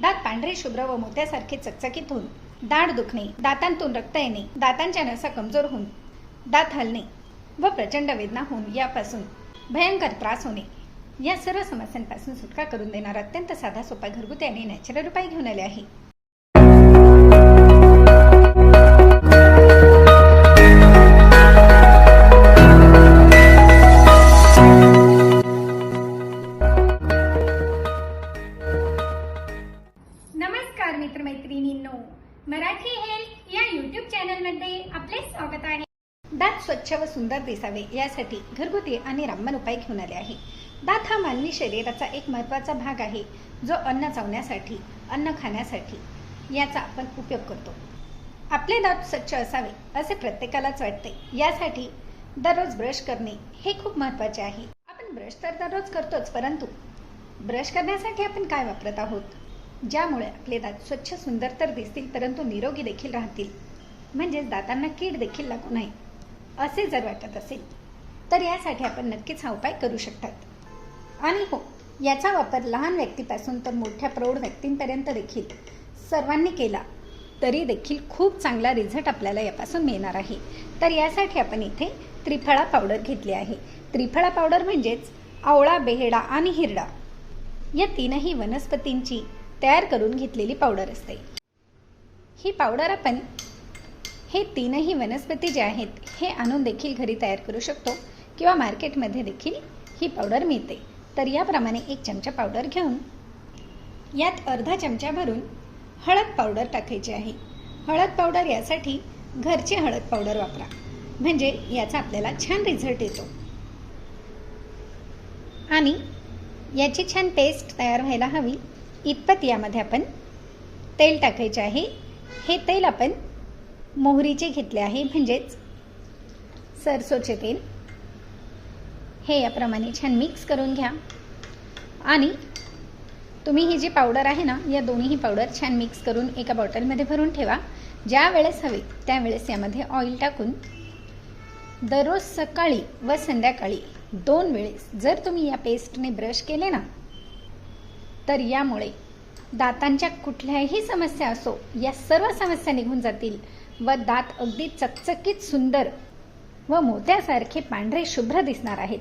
दात पांढरे शुभ्र व मोत्यासारखे चकचकीत होऊन दाढ दुखणे दातांतून रक्त येणे दातांच्या नसा कमजोर होऊन दात हलणे व प्रचंड वेदना होऊन यापासून भयंकर त्रास होणे. या सर्व समस्यांपासून सुटका करून देणारा अत्यंत साधा सोपा घरगुती आणि नॅचरल उपाय घेऊन आले आहे. नमस्कार मित्रमैत्रिणींनो. मराठी हेल्थ या युट्यूब चॅनलमध्ये आपले स्वागत आहे. दात स्वच्छ व सुंदर दिसावे यासाठी घरगुती आणि रामबन उपाय घेऊन आले आहे. दात हा मानवी शरीराचा एक महत्त्वाचा भाग आहे जो अन्न चावण्यासाठी अन्न खाण्यासाठी याचा आपण उपयोग करतो. आपले दात स्वच्छ असावे असे प्रत्येकालाच वाटते. यासाठी दररोज ब्रश करणे हे खूप महत्त्वाचे आहे. आपण ब्रश तर दररोज करतोच परंतु ब्रश करण्यासाठी आपण काय वापरत आहोत? ज्यामुळे आपले दात स्वच्छ सुंदर तर दिसतील परंतु निरोगी देखील राहतील. म्हणजेच दातांना कीड देखील लागू नये असे जर वाटत असेल तर यासाठी आपण नक्कीच हा उपाय करू शकतात. आणि हो याचा वापर लहान व्यक्तीपासून तर मोठ्या प्रौढ व्यक्तींपर्यंत देखील सर्वांनी केला तरी देखील खूप चांगला रिझल्ट आपल्याला यापासून मिळणार आहे. तर यासाठी आपण इथे त्रिफळा पावडर घेतली आहे. त्रिफळा पावडर म्हणजेच आवळा बेहेडा आणि हिरडा. या तीनही वनस्पतींची तयार करून घेतलेली पावडर असते. ही पावडर आपण हे तीनही वनस्पती जे आहेत हे आणून देखील घरी तयार करू शकतो किंवा मार्केटमध्ये देखील ही पावडर मिळते. तर याप्रमाणे एक चमचा पावडर घेऊन यात अर्धा चमचा भरून हळद पावडर टाकायची आहे. हळद पावडर यासाठी घरची हळद पावडर वापरा. म्हणजे याचा आपल्याला छान रिझल्ट येतो. आणि याची छान टेस्ट तयार व्हायला हवी. इतपत यामध्ये आपण तेल टाकायचे आहे. हे तेल आपण मोहरीचे घेतले आहे म्हणजेच सरसोचे तेल. हे याप्रमाणे छान मिक्स करून घ्या. आणि तुम्ही ही जी पावडर आहे ना या दोन्ही पावडर छान मिक्स करून एका बॉटलमध्ये भरून ठेवा. ज्या वेळेस हवे त्यावेळेस यामध्ये ऑइल टाकून दररोज सकाळी व संध्याकाळी दोन वेळेस जर तुम्ही या पेस्टने ब्रश केले ना तर यामुळे दातांच्या कुठल्याही समस्या असो या सर्व समस्या निघून जातील व दात अगदी चकचकीत सुंदर व मोत्यासारखे पांढरे शुभ्र दिसणार आहेत.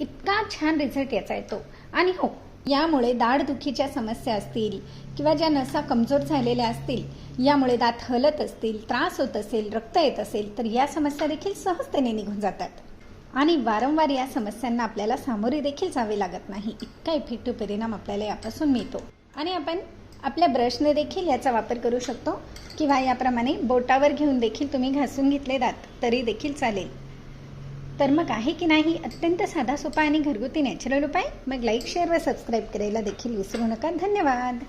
इतका छान रिझल्ट याचा येतो. आणि हो यामुळे दाढदुखीच्या समस्या असतील किंवा ज्या नसा कमजोर झालेल्या असतील यामुळे दात हलत असतील त्रास होत असेल रक्त येत असेल तर या समस्या देखील सहजतेने निघून जातात. आणि वारंवार या समस्यांना आपल्याला सामोरे देखील जावे लागत नाही. इतका इफेक्टिव्ह परिणाम आपल्याला यापासून मिळतो. आणि आपण आपल्या ब्रशने देखील याचा वापर करू शकतो किंवा याप्रमाणे बोटावर घेऊन देखील तुम्ही घासून घेतले दात तरी देखील चालेल. तर मग आहे की नाही? अत्यंत साधा सोपा आणि घरगुती नॅचरल उपाय? मग लाईक शेअर व सबस्क्राईब करायला देखील विसरू नका. धन्यवाद!